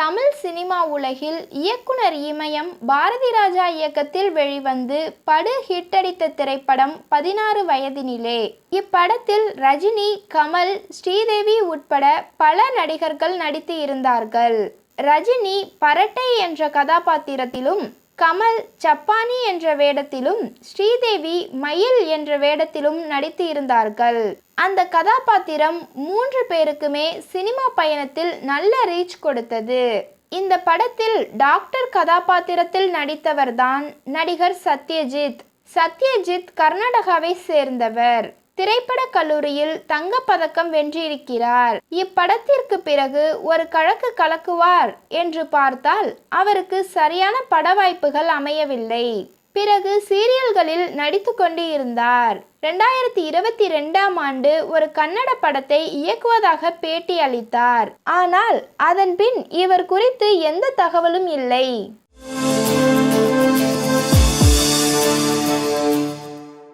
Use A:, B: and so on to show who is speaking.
A: Tamil cinema உலகில் இயக்குனர் இமயம் பாரதி ராஜா இயக்கத்தில் வெளிவந்து படு ஹிட்டடித்த திரைப்படம் பதினாறு வயதினிலே. இப்படத்தில் ரஜினி கமல் ஸ்ரீதேவி உட்பட பல நடிகர்கள் நடித்து இருந்தார்கள். ரஜினி பரட்டை என்ற கதாபாத்திரத்திலும் கமல் சப்பானி என்ற வேடத்திலும் ஸ்ரீதேவி மயில் என்ற வேடத்திலும் நடித்து இருந்தார்கள். அந்த கதாபாத்திரம் மூன்று பேருக்குமே சினிமா பயணத்தில் நல்ல ரீச் கொடுத்தது. இந்த படத்தில் டாக்டர் கதாபாத்திரத்தில் நடித்தவர்தான் நடிகர் சத்யஜித். சத்யஜித் கர்நாடகாவை சேர்ந்தவர். திரைப்பட கல்லூரியில் தங்கப்பதக்கம் வென்றிருக்கிறார். இப்படத்திற்கு பிறகு ஒரு கழக்கு கலக்குவார் என்று பார்த்தால் அவருக்கு சரியான பட வாய்ப்புகள் அமையவில்லை. பிறகு சீரியல்களில் நடித்து கொண்டு இருந்தார் ரெண்டாயிரத்தி இருபத்தி ரெண்டாம் ஆண்டு ஒரு கன்னட படத்தை இயக்குவதாக பேட்டி அளித்தார். ஆனால் அதன் பின் இவர் குறித்து எந்த தகவலும் இல்லை.